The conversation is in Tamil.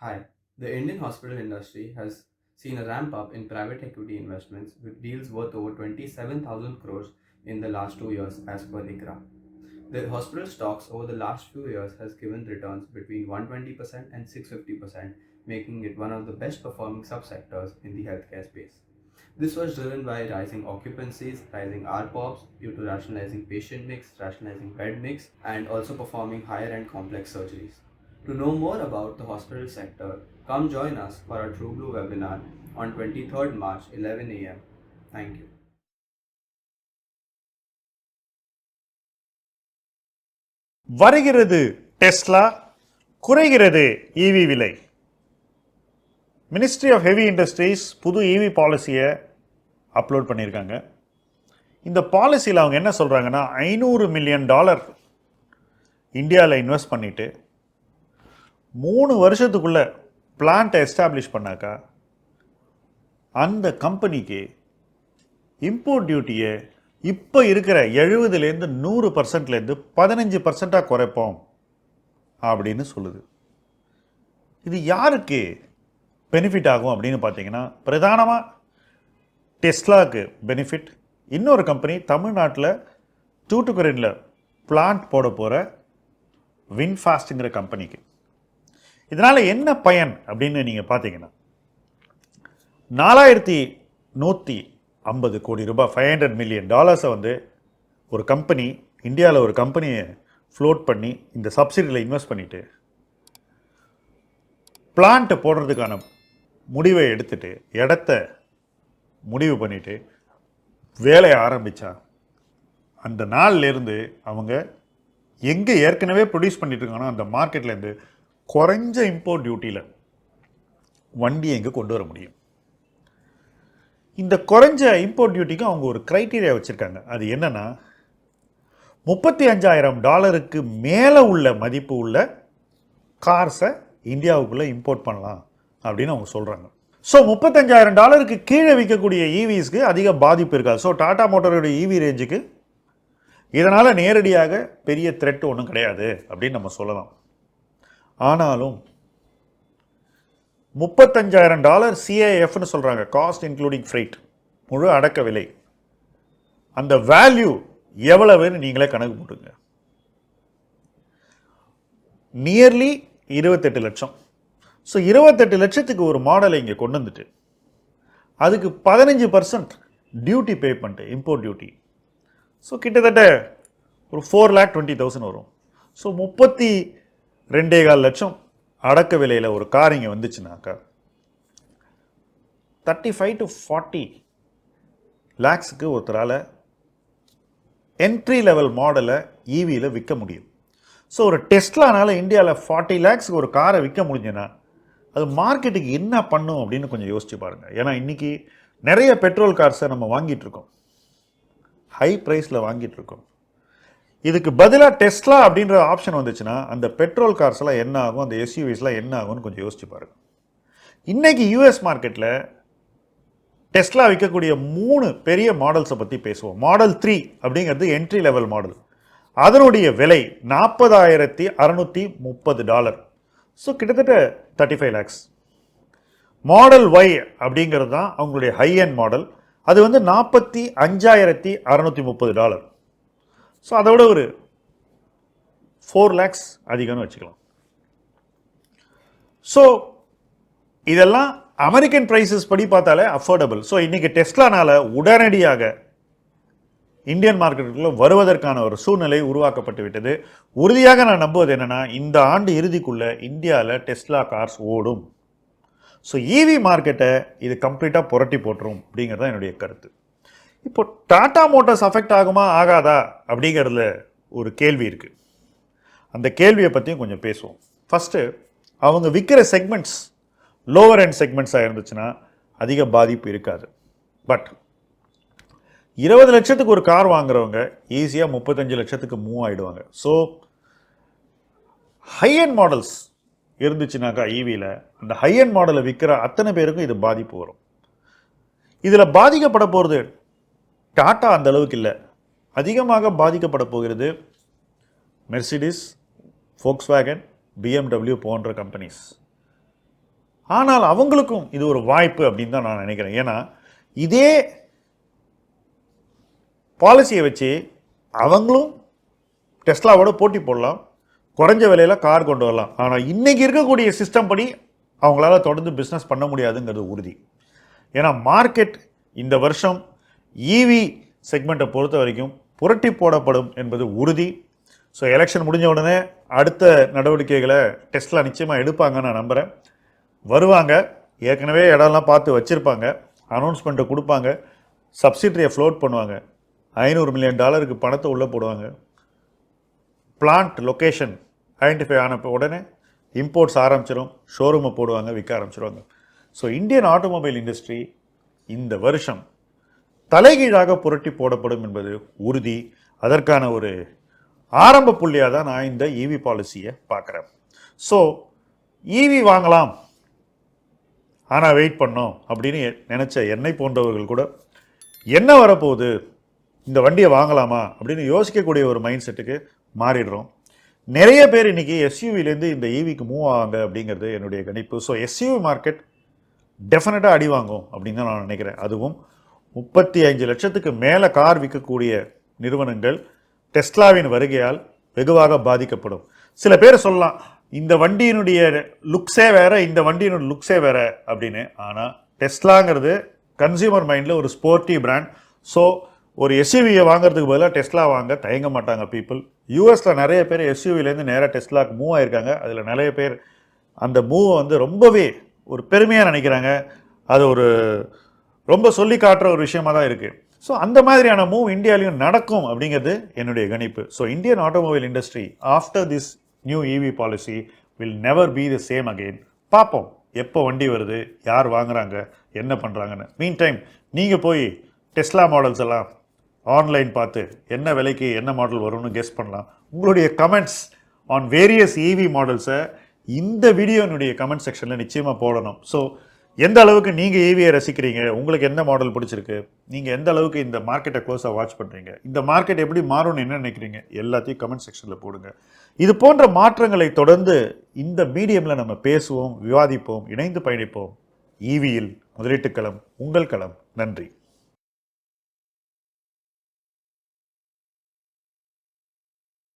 Hi. The Indian hospital industry has seen a ramp up in private equity investments with deals worth over 27,000 crores in the last two years as per ICRA. The hospital stocks over the last few years has given returns between 120% and 650%, making it one of the best performing subsectors in the healthcare space. This was driven by rising occupancies, rising RPOPs due to rationalizing patient mix, rationalizing bed mix, and also performing higher end complex surgeries. To know more about the hospital sector, come join us for our True Blue webinar on 23rd March 11 am. Thank you. வருகிறது டெஸ்லா குறைகிறது இவி விலை மினிஸ்ட்ரி ஆஃப் ஹெவி இண்டஸ்ட்ரீஸ் புது இவி பாலிசியை அப்லோட் பண்ணியிருக்காங்க இந்த பாலிசியில் அவங்க என்ன சொல்கிறாங்கன்னா ஐநூறு மில்லியன் டாலர் இந்தியாவில் இன்வெஸ்ட் பண்ணிவிட்டு மூணு வருஷத்துக்குள்ளே பிளான்ட்டை எஸ்டாப்ளிஷ் பண்ணாக்கா அந்த கம்பெனிக்கு இம்போர்ட் டியூட்டியை இப்போ இருக்கிற எழுபதுலேருந்து நூறு பர்சன்ட்லேருந்து பதினஞ்சு பர்சண்ட்டாக குறைப்போம் அப்படின்னு சொல்லுது. இது யாருக்கு பெனிஃபிட் ஆகும் அப்படின்னு பார்த்தீங்கன்னா பிரதானமாக டெஸ்லாவுக்கு பெனிஃபிட் இன்னொரு கம்பெனி தமிழ்நாட்டில் தூட்டுக்குறையில் பிளான்ட் போட போகிற வின்ஃபாஸ்ட்டுங்கிற கம்பெனிக்கு இதனால் என்ன பயன் அப்படின்னு நீங்கள் பார்த்தீங்கன்னா நாலாயிரத்தி நூற்றி ஐம்பது கோடி ரூபாய் ஃபைவ் ஹண்ட்ரட் மில்லியன் டாலர்ஸை வந்து ஒரு கம்பெனி இந்தியாவில் ஒரு கம்பெனியை ஃப்ளோட் பண்ணி இந்த சப்சிடியில் இன்வெஸ்ட் பண்ணிவிட்டு பிளான்ட்டை போடுறதுக்கான முடிவை எடுத்துட்டு இடத்த முடிவு பண்ணிவிட்டு வேலையை ஆரம்பித்தா அந்த நாள்லேருந்து அவங்க எங்கே ஏற்கனவே ப்ரொடியூஸ் பண்ணிட்டு இருக்காங்களோ அந்த மார்க்கெட்லேருந்து குறைஞ்ச இம்போர்ட் டியூட்டியில் வண்டியை இங்கே கொண்டு வர முடியும்? இந்த குறைஞ்ச இம்போர்ட் டியூட்டிக்கு அவங்க ஒரு க்ரைட்டீரியா வச்சுருக்காங்க. அது என்னென்னா முப்பத்தி அஞ்சாயிரம் டாலருக்கு மேலே உள்ள மதிப்பு உள்ள கார்ஸை இந்தியாவுக்குள்ளே இம்போர்ட் பண்ணலாம் அப்படின்னு அவங்க சொல்கிறாங்க ஸோ முப்பத்தஞ்சாயிரம் டாலருக்கு கீழே விற்கக்கூடிய e ஈவிஸ்க்கு அதிக பாதிப்பு இருக்காது ஸோ டாடா மோட்டரோட ஈவி ரேஞ்சுக்கு இதனால் நேரடியாக பெரிய த்ரெட் ஒன்றும் கிடையாது அப்படின்னு நம்ம சொல்லலாம். ஆனாலும் முப்பத்தஞ்சாயிரம் டாலர் சிஏஎஃப்னு சொல்கிறாங்க காஸ்ட் இன்க்ளூடிங் ஃப்ரைட் முழு அடக்க விலை. அந்த வேல்யூ எவ்வளவுன்னு நீங்களே கணக்கு போட்டுங்க நியர்லி இருபத்தெட்டு லட்சம். ஸோ இருபத்தெட்டு லட்சத்துக்கு ஒரு மாடலை இங்கே கொண்டு வந்துட்டு அதுக்கு பதினஞ்சு பர்சன்ட் டியூட்டி பே பண்ணிட்டு இம்போர்ட் டியூட்டி ஸோ கிட்டத்தட்ட ஒரு ஃபோர் லேக் டுவெண்ட்டி தௌசண்ட் வரும். ஸோ முப்பத்தி ரெண்டே கால் லட்சம் அடக்க விலையில் ஒரு கார் இங்கே வந்துச்சுனாக்கா தேர்ட்டி ஃபைவ் டு ஃபார்ட்டி லேக்ஸுக்கு ஒருத்தரால் என்ட்ரி லெவல் மாடலை ஈவியில் விற்க முடியும். ஸோ ஒரு டெஸ்ட்லானால இந்தியாவில் ஃபார்ட்டி லேக்ஸுக்கு ஒரு காரை விற்க முடிஞ்சுன்னா அது மார்க்கெட்டுக்கு என்ன பண்ணும் அப்படின்னு கொஞ்சம் யோசிச்சு பாருங்கள் ஏன்னா இன்றைக்கி நிறைய பெட்ரோல் கார்ஸை நம்ம வாங்கிட்டுருக்கோம் ஹை ப்ரைஸில் வாங்கிட்டுருக்கோம் இருக்கோம். இதுக்கு பதிலாக டெஸ்லா அப்படின்ற ஆப்ஷன் வந்துச்சுன்னா அந்த பெட்ரோல் கார்ஸ்லாம் என்ன ஆகும்? அந்த எஸ்யூவிஸ்லாம் என்ன ஆகும்னு கொஞ்சம் யோசிச்சு பாருங்க. இன்னைக்கு யூஎஸ் மார்க்கெட்டில் டெஸ்லா விற்கக்கூடிய மூணு பெரிய மாடல்ஸை பற்றி பேசுவோம். மாடல் த்ரீ அப்படிங்கிறது என்ட்ரி லெவல் மாடல் அதனுடைய விலை நாற்பதாயிரத்தி அறநூற்றி முப்பது டாலர் ஸோ கிட்டத்தட்ட thirty five lakhs model Y அப்படிங்கிறது தான் அவங்களுடைய ஹை அண்ட் மாடல் அது வந்து நாற்பத்தி அஞ்சாயிரத்தி அறநூற்றி முப்பது டாலர் ஸோ அதை விட ஒரு ஃபோர் லேக்ஸ் அதிகம்னு வச்சுக்கலாம். ஸோ இதெல்லாம் அமெரிக்கன் ப்ரைஸஸ் படி பார்த்தாலே அஃபோர்டபுள் ஸோ இன்றைக்கி டெஸ்லானால் உடனடியாக இந்தியன் மார்க்கெட்டுக்குள்ளே வருவதற்கான ஒரு சூழ்நிலை உருவாக்கப்பட்டு விட்டது. உறுதியாக நான் நம்புவது என்னென்னா இந்த ஆண்டு இறுதிக்குள்ளே இந்தியாவில் டெஸ்லா கார்ஸ் ஓடும். ஸோ ஈவி மார்க்கெட்டை இது கம்ப்ளீட்டாக புரட்டி போட்டுரும் அப்படிங்கிறது தான் என்னுடைய கருத்து. இப்போ டாடா மோட்டார்ஸ் அஃபெக்ட் ஆகுமா ஆகாதா அப்படிங்கிறதுல ஒரு கேள்வி இருக்குது அந்த கேள்வியை பற்றியும் கொஞ்சம் பேசுவோம். ஃபஸ்ட்டு அவங்க விற்கிற செக்மெண்ட்ஸ் லோவர் அண்ட் செக்மெண்ட்ஸாக இருந்துச்சுன்னா அதிக பாதிப்பு இருக்காது. பட் இருபது லட்சத்துக்கு ஒரு கார் வாங்குறவங்க ஈஸியாக முப்பத்தஞ்சு லட்சத்துக்கு மூவ் ஆகிடுவாங்க ஸோ ஹை அண்ட் மாடல்ஸ் இருந்துச்சுனாக்கா ஈவியில் அந்த ஹை அண்ட் மாடலை விற்கிற அத்தனை பேருக்கும் இது பாதிப்பு வரும். இதில் பாதிக்கப்பட போகிறது டாட்டா அந்த அளவுக்கு இல்லை. அதிகமாக பாதிக்கப்பட போகிறது மெர்சிடிஸ் ஃபோக்ஸ்வேகன் பிஎம்டபிள்யூ போன்ற கம்பெனிஸ் ஆனால் அவங்களுக்கும் இது ஒரு வாய்ப்பு அப்படின்னு தான் நான் நினைக்கிறேன். ஏன்னா இதே பாலிசியை வச்சு அவங்களும் டெஸ்லாவோட போட்டி போடலாம். குறைஞ்ச விலையில கார் கொண்டு வரலாம். ஆனால் இன்றைக்கி இருக்கக்கூடிய சிஸ்டம் படி அவங்களால தொடர்ந்து பிஸ்னஸ் பண்ண முடியாதுங்கிறது உறுதி. ஏன்னா மார்க்கெட் இந்த வருஷம் ஈவி செக்மெண்ட்டை பொறுத்த வரைக்கும் புரட்டி போடப்படும் என்பது உறுதி. ஸோ எலெக்ஷன் முடிஞ்ச உடனே அடுத்த நடவடிக்கைகளை டெஸ்ட்டில் நிச்சயமாக எடுப்பாங்கன்னு நான் நம்புகிறேன் வருவாங்க. ஏற்கனவே இடம்லாம் பார்த்து வச்சுருப்பாங்க. அனௌன்ஸ்மெண்ட்டை கொடுப்பாங்க. சப்சிடரியை ஃப்ளோட் பண்ணுவாங்க. ஐநூறு மில்லியன் டாலருக்கு பணத்தை உள்ளே போடுவாங்க. பிளான்ட் லொக்கேஷன் ஐடென்டிஃபை ஆன உடனே இம்போர்ட்ஸ் ஆரம்பிச்சிடும் ஷோரூமை போடுவாங்க விற்க ஆரம்பிச்சிருவாங்க. ஸோ இந்தியன் ஆட்டோமொபைல் இண்டஸ்ட்ரி இந்த வருஷம் தலைகீழாக புரட்டி போடப்படும் என்பது உறுதி. அதற்கான ஒரு ஆரம்ப புள்ளியாக தான் நான் இந்த இவி பாலிசியை பார்க்குறேன். ஸோ ஈவி வாங்கலாம். ஆனால் வெயிட் பண்ணோம் அப்படின்னு நினச்ச என்னை போன்றவர்கள் கூட என்ன வரப்போகுது? இந்த வண்டியை வாங்கலாமா? அப்படின்னு யோசிக்கக்கூடிய ஒரு மைண்ட் செட்டுக்கு மாறிடுறோம். நிறைய பேர் இன்னைக்கு எஸ்யூவிலேருந்து இந்த ஈவிக்கு மூவ் ஆவாங்க அப்படிங்கிறது என்னுடைய கணிப்பு. ஸோ எஸ்யூவி மார்க்கெட் டெஃபினட்டாக அடி வாங்கும் அப்படின்னு தான் நான் நினைக்கிறேன். அதுவும் முப்பத்தி அஞ்சு லட்சத்துக்கு மேலே கார் விற்கக்கூடிய நிறுவனங்கள் டெஸ்லாவின் வருகையால் வெகுவாக பாதிக்கப்படும். சில பேர் சொல்லலாம் இந்த வண்டியினுடைய லுக்ஸே வேற இந்த வண்டியினுடைய லுக்ஸே வேற அப்படின்னு. ஆனால் டெஸ்லாங்கிறது கன்சியூமர் மைண்டில் ஒரு ஸ்போர்ட்டி பிராண்ட் ஸோ ஒரு எஸ்யூவியை வாங்குறதுக்கு பதிலாக டெஸ்லா வாங்க தயங்க மாட்டாங்க பீப்புள் யூஎஸில் நிறைய பேர் எஸ்யூவிலேருந்து நேராக டெஸ்லாக்கு மூவ் ஆயிருக்காங்க. அதில் நிறைய பேர் அந்த மூவை வந்து ரொம்பவே ஒரு பெருமையாக நினைக்கிறாங்க. அது ஒரு ரொம்ப சொல்லி காட்டுற ஒரு விஷயமா தான் இருக்குது ஸோ அந்த மாதிரியான மூவ் இந்தியாலையும் நடக்கும் அப்படிங்கிறது என்னுடைய கணிப்பு. So Indian automobile industry after this new EV policy will never be the same again பார்ப்போம் எப்போ வண்டி வருது யார் வாங்குறாங்க என்ன பண்ணுறாங்கன்னு மீன் டைம் நீங்கள் போய் டெஸ்லா மாடல்ஸ் எல்லாம் ஆன்லைன் பார்த்து என்ன விலைக்கு என்ன மாடல் வரும்னு கெஸ் பண்ணலாம். உங்களுடைய கமெண்ட்ஸ் ஆன் வேரியஸ் இவி மாடல்ஸை இந்த வீடியோனுடைய கமெண்ட் செக்ஷனில் நிச்சயமாக போடணும். ஸோ எந்த அளவுக்கு நீங்கள் ஈவியை ரசிக்கிறீங்க? உங்களுக்கு எந்த மாடல் பிடிச்சிருக்கு? நீங்கள் எந்த அளவுக்கு இந்த மார்க்கெட்டை க்ளோஸாக வாட்ச் பண்ணுறீங்க இந்த மார்க்கெட் எப்படி மாறும்னு என்ன நினைக்கிறீங்க? எல்லாத்தையும் கமெண்ட் செக்ஷனில் போடுங்க. இது போன்ற மாற்றங்களை தொடர்ந்து இந்த மீடியமில் நம்ம பேசுவோம் விவாதிப்போம் இணைந்து பயணிப்போம். ஈவியில் முதலீட்டு களம் உங்கள் களம். நன்றி.